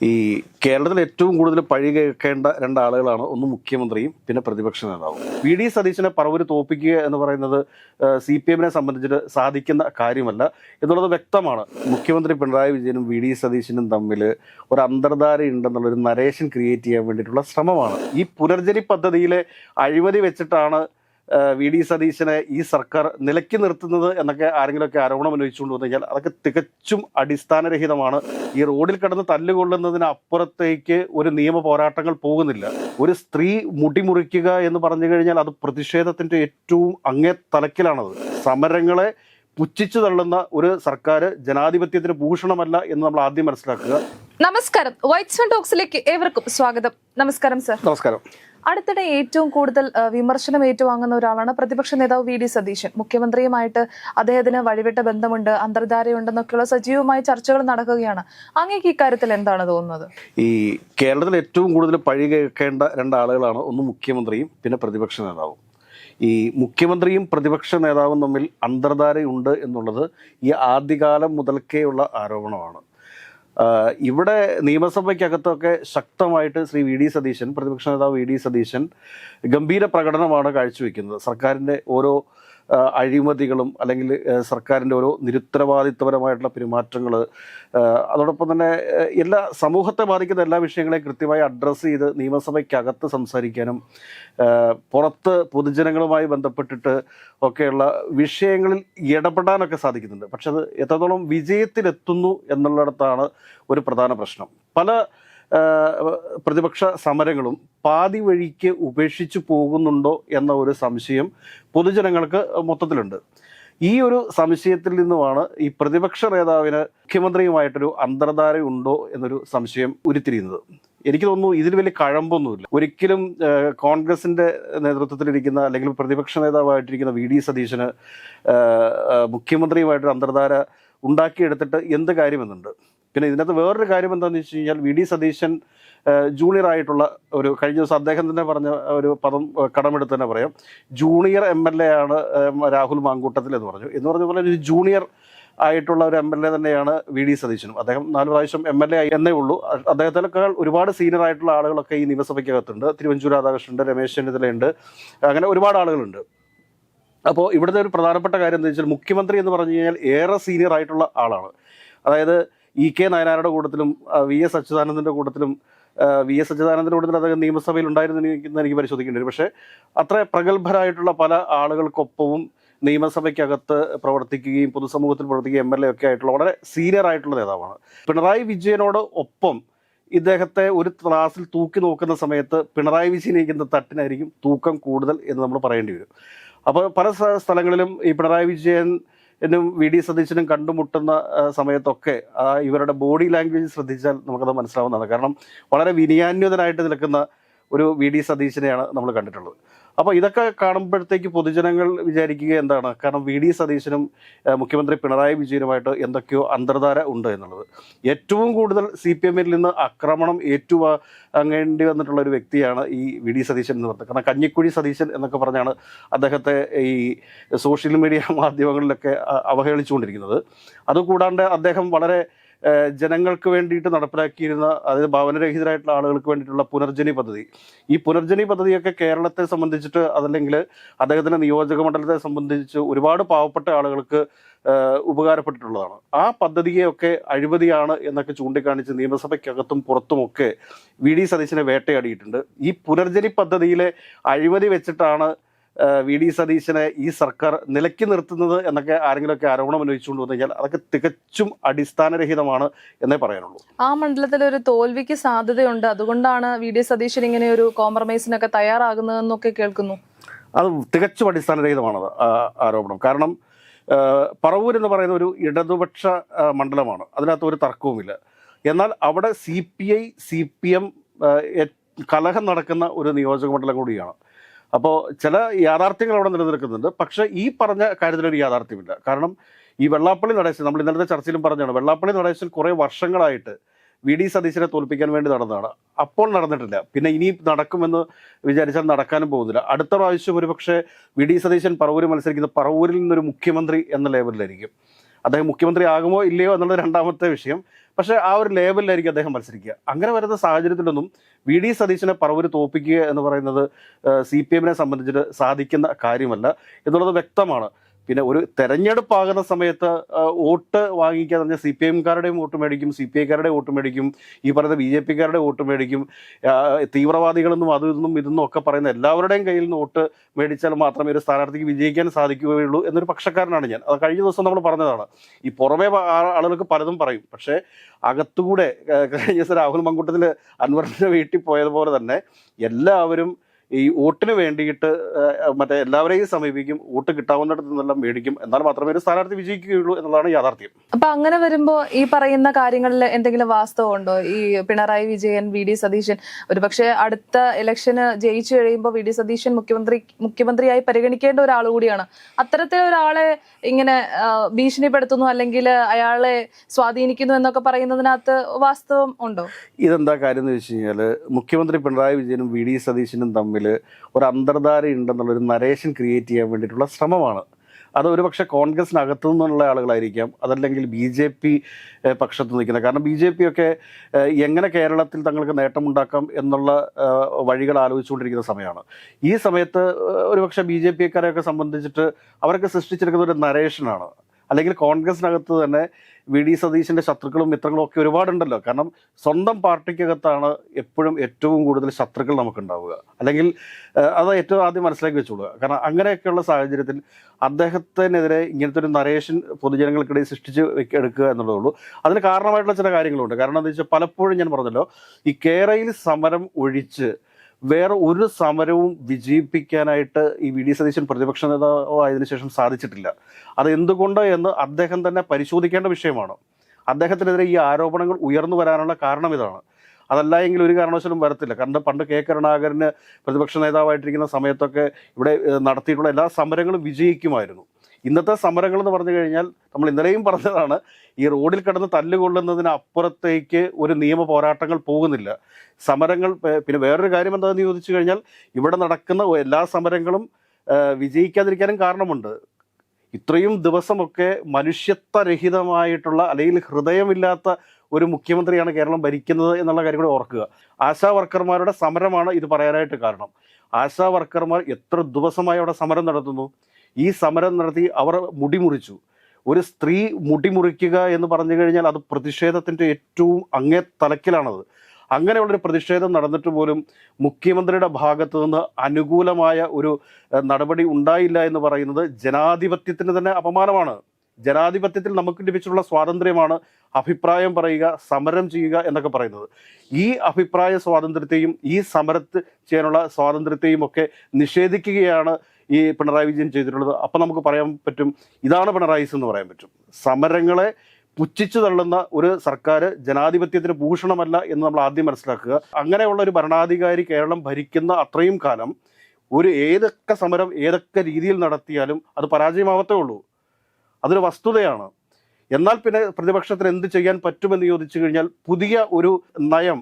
ഈ കേരളത്തിൽ ഏറ്റവും കൂടുതൽ പഴി കേൾക്കേണ്ട രണ്ടാളുകളാണ് ഒന്ന് മുഖ്യമന്ത്രിയും പിന്നെ പ്രതിപക്ഷ നേതാവും. വി. ഡി. സതീശനെ പറവൂർ തോപ്പിക്കുക എന്ന് പറയുന്നത് സി പി എമ്മിനെ സംബന്ധിച്ചിട്ട് സാധിക്കുന്ന കാര്യമല്ല എന്നുള്ളത് വ്യക്തമാണ്. മുഖ്യമന്ത്രി പിണറായി വിജയനും വി. ഡി. സതീശനും തമ്മിൽ ഒരു അന്തർധാര ഉണ്ടെന്നുള്ളൊരു നരേഷൻ ക്രിയേറ്റ് ചെയ്യാൻ വേണ്ടിയിട്ടുള്ള ശ്രമമാണ്. ഈ പുനർജനി പദ്ധതിയിലെ അഴിമതി വെച്ചിട്ടാണ് വി ഡി സതീശനെ ഈ സർക്കാർ നിലയ്ക്ക് നിർത്തുന്നത് എന്നൊക്കെ ആരെങ്കിലുമൊക്കെ ആരോപണം ഉന്നയിച്ചുകൊണ്ട് വന്നു കഴിഞ്ഞാൽ അതൊക്കെ തികച്ചും അടിസ്ഥാനരഹിതമാണ്. ഈ റോഡിൽ കിടന്ന് തല്ലുകൊള്ളുന്നതിന് അപ്പുറത്തേക്ക് ഒരു നിയമ പോരാട്ടങ്ങൾ പോകുന്നില്ല. ഒരു സ്ത്രീ മുടിമുറിക്കുക എന്ന് പറഞ്ഞു കഴിഞ്ഞാൽ അത് പ്രതിഷേധത്തിന്റെ ഏറ്റവും അങ്ങേ തലക്കിലാണത്. സമരങ്ങളെ പുച്ഛിച്ചു തള്ളുന്ന ഒരു സർക്കാർ ജനാധിപത്യത്തിന് ഭൂഷണമല്ല എന്ന് നമ്മൾ ആദ്യം മനസ്സിലാക്കുക. നമസ്കാരം. വൈറ്റ്സ് ടോക്സിലേക്ക് ഏവർക്കും സ്വാഗതം. നമസ്കാരം സർ. നമസ്കാരം. അടുത്തിടെ ഏറ്റവും കൂടുതൽ വിമർശനം ഏറ്റുവാങ്ങുന്ന ഒരാളാണ് പ്രതിപക്ഷ നേതാവ് വി ഡി സതീശൻ. മുഖ്യമന്ത്രിയുമായിട്ട് അദ്ദേഹത്തിന് വഴിവിട്ട ബന്ധമുണ്ട് അന്തർധാരയുണ്ടെന്നൊക്കെയുള്ള സജീവമായ ചർച്ചകൾ നടക്കുകയാണ്. അങ്ങേക്ക് ഇക്കാര്യത്തിൽ എന്താണ് തോന്നുന്നത്? ഈ കേരളത്തിൽ ഏറ്റവും കൂടുതൽ പഴി കേൾക്കേണ്ട രണ്ടാളുകളാണ് ഒന്ന് മുഖ്യമന്ത്രിയും പിന്നെ പ്രതിപക്ഷ നേതാവും. ഈ മുഖ്യമന്ത്രിയും പ്രതിപക്ഷ നേതാവും തമ്മിൽ അന്തർധാരയുണ്ട് എന്നുള്ളത് ഈ ആദ്യകാലം മുതൽക്കേയുള്ള ആരോപണമാണ്. ഇവിടെ നിയമസഭയ്ക്കകത്തൊക്കെ ശക്തമായിട്ട് ശ്രീ വി ഡി സതീശൻ പ്രതിപക്ഷ നേതാവ് വി ഡി സതീശൻ ഗംഭീര പ്രകടനമാണ് കാഴ്ചവെക്കുന്നത്. സർക്കാരിന്റെ ഓരോ അഴിമതികളും അല്ലെങ്കിൽ സർക്കാരിന്റെ ഓരോ നിരുത്തരവാദിത്വപരമായിട്ടുള്ള പെരുമാറ്റങ്ങൾ അതോടൊപ്പം തന്നെ എല്ലാ സമൂഹത്തെ ബാധിക്കുന്ന എല്ലാ വിഷയങ്ങളെയും കൃത്യമായി അഡ്രസ്സ് ചെയ്ത് നിയമസഭയ്ക്കകത്ത് സംസാരിക്കാനും പുറത്ത് പൊതുജനങ്ങളുമായി ബന്ധപ്പെട്ടിട്ട് ഒക്കെയുള്ള വിഷയങ്ങളിൽ ഇടപെടാനൊക്കെ സാധിക്കുന്നുണ്ട്. പക്ഷെ അത് എത്രത്തോളം വിജയത്തിലെത്തുന്നു എന്നുള്ളിടത്താണ് ഒരു പ്രധാന പ്രശ്നം. പല പ്രതിപക്ഷ സമരങ്ങളും പാതി വഴിക്ക് ഉപേക്ഷിച്ചു പോകുന്നുണ്ടോ എന്ന ഒരു സംശയം പൊതുജനങ്ങൾക്ക് മൊത്തത്തിലുണ്ട്. ഈ ഒരു സംശയത്തിൽ നിന്നുമാണ് ഈ പ്രതിപക്ഷ നേതാവിന് മുഖ്യമന്ത്രിയുമായിട്ടൊരു അന്തർധാര ഉണ്ടോ എന്നൊരു സംശയം ഉരുത്തിരിയുന്നത്. എനിക്ക് തോന്നുന്നു ഇതിൽ വലിയ കഴമ്പൊന്നുമില്ല. ഒരിക്കലും കോൺഗ്രസിന്റെ നേതൃത്വത്തിലിരിക്കുന്ന അല്ലെങ്കിൽ പ്രതിപക്ഷ നേതാവായിട്ടിരിക്കുന്ന വി ഡി സതീശന് മുഖ്യമന്ത്രിയുമായിട്ടൊരു അന്തർധാര ഉണ്ടാക്കിയെടുത്തിട്ട് എന്ത് കാര്യമെന്നുണ്ട്? പിന്നെ ഇതിനകത്ത് വേറൊരു കാര്യം എന്താണെന്ന് വെച്ച് കഴിഞ്ഞാൽ വി ഡി സതീശൻ ജൂനിയർ ആയിട്ടുള്ള ഒരു കഴിഞ്ഞ ദിവസം അദ്ദേഹം തന്നെ പറഞ്ഞ ഒരു പദം കടമെടുത്ത് തന്നെ പറയാം. ജൂനിയർ എം എൽ എ ആണ് രാഹുൽ മാങ്കൂട്ടത്തിൽ എന്ന് പറഞ്ഞു. എന്ന് പറഞ്ഞ പോലെ ഒരു ജൂനിയർ ആയിട്ടുള്ള ഒരു എം എൽ എ തന്നെയാണ് വി ഡി സതീശനും. അദ്ദേഹം നാല് പ്രാവശ്യം എം എൽ എ ആയി എന്നേ ഉള്ളൂ. അദ്ദേഹത്തിനേക്കാൾ ഒരുപാട് സീനിയർ ആയിട്ടുള്ള ആളുകളൊക്കെ ഈ നിയമസഭയ്ക്കകത്തുണ്ട്. തിരുവഞ്ചൂർ രാധാകൃഷ്ണനുണ്ട് രമേശ് ചെന്നിത്തലയുണ്ട്. അങ്ങനെ ഒരുപാട് ആളുകളുണ്ട്. അപ്പോൾ ഇവിടുത്തെ ഒരു പ്രധാനപ്പെട്ട കാര്യം എന്താ വെച്ചാൽ മുഖ്യമന്ത്രി എന്ന് പറഞ്ഞു കഴിഞ്ഞാൽ ഏറെ സീനിയർ ആയിട്ടുള്ള ആളാണ്. അതായത് ഇ കെ നായനാരുടെ കൂട്ടത്തിലും വി എസ് അച്യുതാനന്ദന്റെ കൂട്ടത്തിലും വി എസ് അച്യുതാനന്ദന്റെ കൂട്ടത്തിൽ അദ്ദേഹം നിയമസഭയിൽ ഉണ്ടായിരുന്നെന്ന് എനിക്ക് പരിശോധിക്കേണ്ടി വരും. പക്ഷേ അത്ര പ്രഗത്ഭരായിട്ടുള്ള പല ആളുകൾക്കൊപ്പവും നിയമസഭയ്ക്കകത്ത് പ്രവർത്തിക്കുകയും പൊതുസമൂഹത്തിൽ പ്രവർത്തിക്കുകയും എം എൽ എ ഒക്കെ ആയിട്ടുള്ള വളരെ സീനിയർ ആയിട്ടുള്ള നേതാവാണ്. പിണറായി വിജയനോട് ഒപ്പം ഇദ്ദേഹത്തെ ഒരു ത്രാസിൽ തൂക്കി നോക്കുന്ന സമയത്ത് പിണറായി വിജയൻ ഇരിക്കുന്ന തട്ടിനായിരിക്കും തൂക്കം കൂടുതൽ എന്ന് നമ്മൾ പറയേണ്ടി വരും. അപ്പോൾ പല സ്ഥലങ്ങളിലും ഈ പിണറായി വിജയൻ എന്നും വി ഡി സതീശനും കണ്ടുമുട്ടുന്ന സമയത്തൊക്കെ ഇവരുടെ ബോഡി ലാംഗ്വേജ് ശ്രദ്ധിച്ചാൽ നമുക്കത് മനസ്സിലാവുന്നതാണ്. കാരണം വളരെ വിനയാന്വിതനായിട്ട് നിൽക്കുന്ന ഒരു വി ഡി സതീശനെയാണ് നമ്മൾ കണ്ടിട്ടുള്ളത്. അപ്പോൾ ഇതൊക്കെ കാണുമ്പോഴത്തേക്ക് പൊതുജനങ്ങൾ വിചാരിക്കുക എന്താണ്? കാരണം വി ഡി സതീശനും മുഖ്യമന്ത്രി പിണറായി വിജയനുമായിട്ട് എന്തൊക്കെയോ അന്തർധാര ഉണ്ട് എന്നുള്ളത്. ഏറ്റവും കൂടുതൽ സി പി എമ്മിൽ നിന്ന് ആക്രമണം ഏറ്റുവാങ്ങേണ്ടി വന്നിട്ടുള്ള ഒരു വ്യക്തിയാണ് ഈ വി ഡി സതീശൻ എന്ന് പറഞ്ഞത് കാരണം കഞ്ഞിക്കുഴി സതീശൻ എന്നൊക്കെ പറഞ്ഞാണ് അദ്ദേഹത്തെ ഈ സോഷ്യൽ മീഡിയ മാധ്യമങ്ങളിലൊക്കെ അവഹേളിച്ചുകൊണ്ടിരിക്കുന്നത്. അതുകൂടാണ്ട് അദ്ദേഹം വളരെ ജനങ്ങൾക്ക് വേണ്ടിയിട്ട് നടപ്പിലാക്കിയിരുന്ന അതായത് ഭവനരഹിതരായിട്ടുള്ള ആളുകൾക്ക് വേണ്ടിയിട്ടുള്ള പുനർജനി പദ്ധതി. ഈ പുനർജനി പദ്ധതിയൊക്കെ കേരളത്തെ സംബന്ധിച്ചിട്ട് അതല്ലെങ്കിൽ അദ്ദേഹത്തിന്റെ നിയോജക മണ്ഡലത്തെ സംബന്ധിച്ച് ഒരുപാട് പാവപ്പെട്ട ആളുകൾക്ക് ഉപകാരപ്പെട്ടിട്ടുള്ളതാണ്. ആ പദ്ധതിയെയൊക്കെ അഴിമതിയാണ് എന്നൊക്കെ ചൂണ്ടിക്കാണിച്ച് നിയമസഭയ്ക്കകത്തും പുറത്തുമൊക്കെ വി ഡി സതീശനെ വേട്ടയാടിയിട്ടുണ്ട്. ഈ പുനർജനി പദ്ധതിയിലെ അഴിമതി വെച്ചിട്ടാണ് വി ഡി സതീശനെ ഈ സർക്കാർ നിലയ്ക്ക് നിർത്തുന്നത് എന്നൊക്കെ ആരെങ്കിലുമൊക്കെ ആരോപണം ഉന്നയിച്ചുകൊണ്ട് വന്നു കഴിഞ്ഞാൽ അതൊക്കെ തികച്ചും അടിസ്ഥാനരഹിതമാണ് എന്നേ പറയാനുള്ളൂ. ആ മണ്ഡലത്തിൽ ഒരു തോൽവിക്ക് സാധ്യതയുണ്ട്. അതുകൊണ്ടാണ് വി ഡി സതീശൻ ഇങ്ങനെ ഒരു കോംപ്രമൈസിനൊക്കെ തയ്യാറാകുന്നതെന്നൊക്കെ കേൾക്കുന്നു. അത് തികച്ചും അടിസ്ഥാനരഹിതമാണത് ആ ആരോപണം. കാരണം പറവൂർ എന്ന് പറയുന്ന ഒരു ഇടതുപക്ഷ മണ്ഡലമാണ്. അതിനകത്ത് ഒരു തർക്കവുമില്ല. എന്നാൽ അവിടെ C P I C P M കലഹം നടക്കുന്ന ഒരു നിയോജക മണ്ഡലം കൂടിയാണ്. അപ്പോൾ ചില യാഥാർത്ഥ്യങ്ങൾ അവിടെ നിലനിൽക്കുന്നുണ്ട്. പക്ഷേ ഈ പറഞ്ഞ കാര്യത്തിലൊരു യാഥാർത്ഥ്യമില്ല. കാരണം ഈ വെള്ളാപ്പള്ളി നടേശൻ നമ്മൾ ഇന്നലത്തെ ചർച്ചയിലും പറഞ്ഞാണ് വെള്ളാപ്പള്ളി നടേശൻ കുറേ വർഷങ്ങളായിട്ട് വി ഡി സതീശനെ തോൽപ്പിക്കാൻ വേണ്ടി നടന്നതാണ്. അപ്പോൾ നടന്നിട്ടില്ല. പിന്നെ ഇനി നടക്കുമെന്ന് വിചാരിച്ചാൽ നടക്കാനും പോകുന്നില്ല. അടുത്ത പ്രാവശ്യം ഒരുപക്ഷെ വി ഡി സതീശൻ പറവൂര് മത്സരിക്കുന്ന പറവൂരിൽ നിന്നൊരു മുഖ്യമന്ത്രി എന്ന ലേബലിലായിരിക്കും അദ്ദേഹം മുഖ്യമന്ത്രി ആകുമോ ഇല്ലയോ എന്നുള്ളത് രണ്ടാമത്തെ വിഷയം. പക്ഷേ ആ ഒരു ലേബലിലായിരിക്കും അദ്ദേഹം മത്സരിക്കുക. അങ്ങനെ വരുന്ന സാഹചര്യത്തിലൊന്നും വി ഡി സതീശനെ പറവൂര് തോപ്പിക്കുക എന്ന് പറയുന്നത് സി പി എമ്മിനെ സംബന്ധിച്ചിട്ട് സാധിക്കുന്ന കാര്യമല്ല എന്നുള്ളത് വ്യക്തമാണ്. പിന്നെ ഒരു തെരഞ്ഞെടുപ്പാകുന്ന സമയത്ത് വോട്ട് വാങ്ങിക്കുക എന്ന് പറഞ്ഞാൽ സി പി എംകാരുടെയും വോട്ട് മേടിക്കും സി പി ഐക്കാരുടെ വോട്ട് മേടിക്കും ഈ പറയുന്ന ബി ജെ പിക്കാരുടെ വോട്ട് മേടിക്കും. തീവ്രവാദികളെന്നും അതും ഇതെന്നും ഇതെന്നും ഒക്കെ പറയുന്ന എല്ലാവരുടെയും കയ്യിൽ നിന്ന് വോട്ട് മേടിച്ചാൽ മാത്രമേ ഒരു സ്ഥാനാർത്ഥിക്ക് വിജയിക്കാൻ സാധിക്കുകയുള്ളൂ എന്നൊരു പക്ഷക്കാരനാണ് ഞാൻ. അത് കഴിഞ്ഞ ദിവസം നമ്മൾ പറഞ്ഞതാണ്. ഈ പുറമേ ആളുകൾക്ക് പലതും പറയും. പക്ഷേ അകത്തുകൂടെ കഴിഞ്ഞ ദിവസം രാഹുൽ മങ്കൂട്ടത്തിൽ അൻവറിന്റെ വീട്ടിൽ പോയതുപോലെ തന്നെ എല്ലാവരും ഈ വോട്ടിന് വേണ്ടിയിട്ട് മറ്റേ എല്ലാവരെയും സമീപിക്കും വോട്ട് കിട്ടാവുന്നിടത്ത് നിന്നെല്ലാം മേടിക്കും എന്നാൽ മാത്രമേ ഒരു സ്ഥാനാർത്ഥി വിജയിക്കുകയുള്ളൂ എന്നുള്ളതാണ് യാഥാർത്ഥ്യം. അപ്പൊ അങ്ങനെ വരുമ്പോ ഈ പറയുന്ന കാര്യങ്ങളിൽ എന്തെങ്കിലും വാസ്തവം ഉണ്ടോ? ഈ പിണറായി വിജയൻ വി ഡി സതീശൻ ഒരുപക്ഷെ അടുത്ത ഇലക്ഷന് ജയിച്ചു കഴിയുമ്പോൾ വി ഡി സതീശൻ മുഖ്യമന്ത്രി മുഖ്യമന്ത്രിയായി പരിഗണിക്കേണ്ട ഒരാൾ കൂടിയാണ്. അത്തരത്തിൽ ഒരാളെ ഇങ്ങനെ ഭീഷണിപ്പെടുത്തുന്നു അല്ലെങ്കിൽ അയാളെ സ്വാധീനിക്കുന്നു എന്നൊക്കെ പറയുന്നതിനകത്ത് വാസ്തവം ഉണ്ടോ? ഇതെന്താ കാര്യം എന്ന് വെച്ച് കഴിഞ്ഞാൽ മുഖ്യമന്ത്രി പിണറായി വിജയനും വി ഡി സതീശനും തമ്മിൽ ഒരു അന്തർധാര ഉണ്ടെന്നുള്ളൊരു നരേഷൻ ക്രിയേറ്റ് ചെയ്യാൻ വേണ്ടിയിട്ടുള്ള ശ്രമമാണ്. അത് ഒരുപക്ഷെ കോൺഗ്രസിനകത്തു നിന്നുള്ള ആളുകളായിരിക്കാം. അതല്ലെങ്കിൽ ബി ജെ പി പക്ഷത്ത് നിൽക്കുന്നത്. കാരണം ബി ജെ പി ഒക്കെ എങ്ങനെ കേരളത്തിൽ തങ്ങൾക്ക് നേട്ടമുണ്ടാക്കാം എന്നുള്ള വഴികൾ ആലോചിച്ചുകൊണ്ടിരിക്കുന്ന സമയമാണ്. ഈ സമയത്ത് ഒരുപക്ഷെ ബി ജെ പിക്കാരെയൊക്കെ സംബന്ധിച്ചിട്ട് അവരൊക്കെ സൃഷ്ടിച്ചെടുക്കുന്ന ഒരു നരേഷനാണ് അല്ലെങ്കിൽ കോൺഗ്രസിനകത്ത് തന്നെ വി ഡി സതീശിന്റെ ശത്രുക്കളും മിത്രങ്ങളും ഒക്കെ ഒരുപാടുണ്ടല്ലോ. കാരണം സ്വന്തം പാർട്ടിക്കകത്താണ് എപ്പോഴും ഏറ്റവും കൂടുതൽ ശത്രുക്കൾ നമുക്കുണ്ടാവുക. അല്ലെങ്കിൽ അത് ഏറ്റവും ആദ്യം മനസ്സിലാക്കി വെച്ചോളുക. കാരണം അങ്ങനെയൊക്കെയുള്ള സാഹചര്യത്തിൽ അദ്ദേഹത്തിനെതിരെ ഇങ്ങനത്തെ ഒരു നരേഷൻ പൊതുജനങ്ങൾക്കിടയിൽ സൃഷ്ടിച്ച് എടുക്കുക എന്നുള്ളതേ ഉള്ളൂ. അതിന് കാരണമായിട്ടുള്ള ചില കാര്യങ്ങളുണ്ട്. കാരണം എന്താ വെച്ചാൽ പലപ്പോഴും ഞാൻ പറഞ്ഞല്ലോ ഈ കേരളയിൽ സമരം ഒഴിച്ച് വേറെ ഒരു സമരവും വിജയിപ്പിക്കാനായിട്ട് ഈ വി ഡി സതീശൻ പ്രതിപക്ഷ നേതാവായതിനു ശേഷം സാധിച്ചിട്ടില്ല. അത് എന്തുകൊണ്ട് എന്ന് അദ്ദേഹം തന്നെ പരിശോധിക്കേണ്ട വിഷയമാണ്. അദ്ദേഹത്തിനെതിരെ ഈ ആരോപണങ്ങൾ ഉയർന്നു വരാനുള്ള കാരണം ഇതാണ്. അതല്ല എങ്കിൽ ഒരു കാരണവശാലും വരത്തില്ല. കാരണം പണ്ട് കെ കരുണാകരന് പ്രതിപക്ഷ നേതാവായിട്ടിരിക്കുന്ന സമയത്തൊക്കെ ഇവിടെ നടത്തിയിട്ടുള്ള എല്ലാ സമരങ്ങളും വിജയിക്കുമായിരുന്നു. ഇന്നത്തെ സമരങ്ങൾ എന്ന് പറഞ്ഞു കഴിഞ്ഞാൽ നമ്മൾ ഇന്നലെയും പറഞ്ഞതാണ് ഈ റോഡിൽ കിടന്ന് തല്ലുകൊള്ളുന്നതിന് അപ്പുറത്തേക്ക് ഒരു നിയമ പോരാട്ടങ്ങൾ പോകുന്നില്ല. സമരങ്ങൾ പിന്നെ വേറൊരു കാര്യം എന്താണെന്ന് ചോദിച്ചു കഴിഞ്ഞാൽ ഇവിടെ നടക്കുന്ന എല്ലാ സമരങ്ങളും വിജയിക്കാതിരിക്കാനും കാരണമുണ്ട്. ഇത്രയും ദിവസമൊക്കെ മനുഷ്യത്വരഹിതമായിട്ടുള്ള അല്ലെങ്കിൽ ഹൃദയമില്ലാത്ത ഒരു മുഖ്യമന്ത്രിയാണ് കേരളം ഭരിക്കുന്നത് എന്നുള്ള കാര്യം കൂടി ഓർക്കുക. ആശാ വർക്കർമാരുടെ സമരമാണ് ഇത് പറയാനായിട്ട് കാരണം. ആശാ വർക്കർമാർ എത്ര ദിവസമായി അവിടെ സമരം നടത്തുന്നു? ഈ സമരം നടത്തി അവർ മുടിമുറിച്ചു. ഒരു സ്ത്രീ മുടിമുറിക്കുക എന്ന് പറഞ്ഞു കഴിഞ്ഞാൽ അത് പ്രതിഷേധത്തിന്റെ ഏറ്റവും അങ്ങേ തലക്കിലാണത്. അങ്ങനെയുള്ളൊരു പ്രതിഷേധം നടന്നിട്ട് പോലും മുഖ്യമന്ത്രിയുടെ ഭാഗത്തു നിന്ന് അനുകൂലമായ ഒരു നടപടി ഉണ്ടായില്ല എന്ന് പറയുന്നത് ജനാധിപത്യത്തിന് തന്നെ അപമാനമാണ്. ജനാധിപത്യത്തിൽ നമുക്ക് ലഭിച്ചിട്ടുള്ള സ്വാതന്ത്ര്യമാണ് അഭിപ്രായം പറയുക സമരം ചെയ്യുക എന്നൊക്കെ പറയുന്നത്. ഈ അഭിപ്രായ സ്വാതന്ത്ര്യത്തെയും ഈ സമരത്ത് ചെയ്യാനുള്ള സ്വാതന്ത്ര്യത്തെയും ഒക്കെ നിഷേധിക്കുകയാണ് ഈ പിണറായി വിജയൻ ചെയ്തിട്ടുള്ളത്. അപ്പം നമുക്ക് പറയാൻ പറ്റും ഇതാണ് പിണറായിസ് എന്ന് പറയാൻ പറ്റും. സമരങ്ങളെ പുച്ഛിച്ചു തള്ളുന്ന ഒരു സർക്കാർ ജനാധിപത്യത്തിന് ഭൂഷണമല്ല എന്ന് നമ്മൾ ആദ്യം മനസ്സിലാക്കുക. അങ്ങനെയുള്ള ഒരു ഭരണാധികാരി കേരളം ഭരിക്കുന്ന അത്രയും കാലം ഒരു ഏതൊക്കെ സമരം ഏതൊക്കെ രീതിയിൽ നടത്തിയാലും അത് പരാജയമാവത്തേ ഉള്ളൂ. അതൊരു വസ്തുതയാണ്. എന്നാൽ പിന്നെ പ്രതിപക്ഷത്തിന് എന്ത് ചെയ്യാൻ പറ്റുമെന്ന് ചോദിച്ചു കഴിഞ്ഞാൽ പുതിയ ഒരു നയം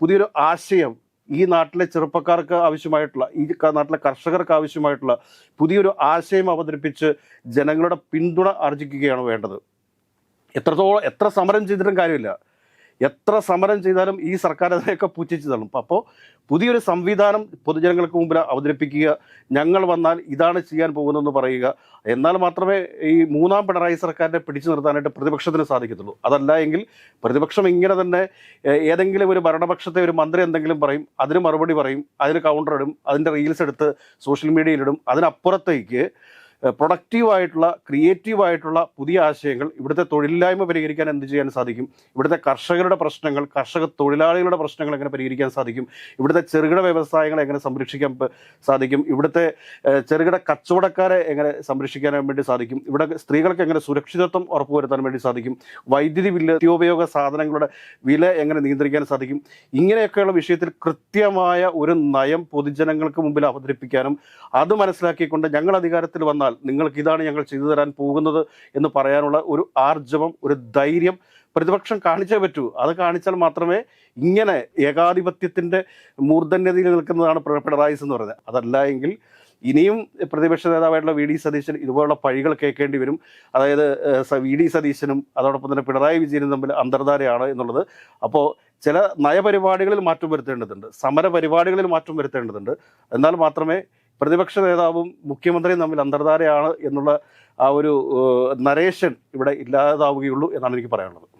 പുതിയൊരു ആശയം ഈ നാട്ടിലെ ചെറുപ്പക്കാർക്ക് ആവശ്യമായിട്ടുള്ള ഈ നാട്ടിലെ കർഷകർക്ക് ആവശ്യമായിട്ടുള്ള പുതിയൊരു ആശയം അവതരിപ്പിച്ച് ജനങ്ങളുടെ പിന്തുണ ആർജിക്കുകയാണ് വേണ്ടത്. എത്രത്തോളം എത്ര സമരം ചെയ്തിട്ടും കാര്യമില്ല. എത്ര സമരം ചെയ്താലും ഈ സർക്കാർ അതിനെയൊക്കെ പുച്ഛിച്ച് തള്ളും. അപ്പോൾ പുതിയൊരു സംവിധാനം പൊതുജനങ്ങൾക്ക് മുമ്പിൽ അവതരിപ്പിക്കുക ഞങ്ങൾ വന്നാൽ ഇതാണ് ചെയ്യാൻ പോകുന്നതെന്ന് പറയുക എന്നാൽ മാത്രമേ ഈ മൂന്നാം പിണറായി സർക്കാരിനെ പിടിച്ചു നിർത്താനായിട്ട് പ്രതിപക്ഷത്തിന് സാധിക്കത്തുള്ളൂ. അതല്ല എങ്കിൽ പ്രതിപക്ഷം ഇങ്ങനെ തന്നെ ഏതെങ്കിലും ഒരു ഭരണപക്ഷത്തെ ഒരു മന്ത്രി എന്തെങ്കിലും പറയും അതിന് മറുപടി പറയും അതിന് കൗണ്ടർ ഇടും അതിന്റെ റീൽസ് എടുത്ത് സോഷ്യൽ മീഡിയയിലിടും അതിനപ്പുറത്തേക്ക് പ്രൊഡക്റ്റീവായിട്ടുള്ള ക്രിയേറ്റീവായിട്ടുള്ള പുതിയ ആശയങ്ങൾ ഇവിടുത്തെ തൊഴിലില്ലായ്മ പരിഹരിക്കാൻ എന്ത് ചെയ്യാൻ സാധിക്കും? ഇവിടുത്തെ കർഷകരുടെ പ്രശ്നങ്ങൾ കർഷക തൊഴിലാളികളുടെ പ്രശ്നങ്ങൾ എങ്ങനെ പരിഹരിക്കാൻ സാധിക്കും? ഇവിടുത്തെ ചെറുകിട വ്യവസായങ്ങളെ എങ്ങനെ സംരക്ഷിക്കാൻ സാധിക്കും? ഇവിടുത്തെ ചെറുകിട കച്ചവടക്കാരെ എങ്ങനെ സംരക്ഷിക്കാൻ വേണ്ടി സാധിക്കും? ഇവിടെ സ്ത്രീകൾക്ക് എങ്ങനെ സുരക്ഷിതത്വം ഉറപ്പുവരുത്താൻ വേണ്ടി സാധിക്കും? വൈദ്യുതി ബില്ല് നിത്യോപയോഗ സാധനങ്ങളുടെ വില എങ്ങനെ നിയന്ത്രിക്കാൻ സാധിക്കും? ഇങ്ങനെയൊക്കെയുള്ള വിഷയത്തിൽ കൃത്യമായ ഒരു നയം പൊതുജനങ്ങൾക്ക് മുമ്പിൽ അവതരിപ്പിക്കാനും അത് മനസ്സിലാക്കിക്കൊണ്ട് ഞങ്ങൾ അധികാരത്തിൽ വന്നാൽ നിങ്ങൾക്ക് ഇതാണ് ഞങ്ങൾ ചെയ്തു തരാൻ പോകുന്നത് എന്ന് പറയാനുള്ള ഒരു ആർജവം ഒരു ധൈര്യം പ്രതിപക്ഷം കാണിച്ചേ പറ്റൂ. അത് കാണിച്ചാൽ മാത്രമേ ഇങ്ങനെ ഏകാധിപത്യത്തിന്റെ മൂർധന്യതയിൽ നിൽക്കുന്നതാണ് പിണ- പിണറായിസ് എന്ന് പറയുന്നത്. അതല്ല എങ്കിൽ ഇനിയും പ്രതിപക്ഷ നേതാവായിട്ടുള്ള വി. ഡി. സതീശൻ ഇതുപോലുള്ള പഴികൾ കേൾക്കേണ്ടി വരും. അതായത് വി. ഡി. സതീശനും അതോടൊപ്പം തന്നെ പിണറായി വിജയനും തമ്മിൽ അന്തർധാരയാണ് എന്നുള്ളത് അപ്പോൾ ചില നയപരിപാടികളിൽ മാറ്റം വരുത്തേണ്ടതുണ്ട്. സമരപരിപാടികളിൽ മാറ്റം വരുത്തേണ്ടതുണ്ട്. എന്നാൽ മാത്രമേ പ്രതിപക്ഷ നേതാവും മുഖ്യമന്ത്രിയും തമ്മിൽ അന്തർധാരയാണ് എന്നുള്ള ആ ഒരു നരേഷൻ ഇവിടെ ഇല്ലാതാവുകയുള്ളൂ എന്നാണ് എനിക്ക് പറയാനുള്ളത്.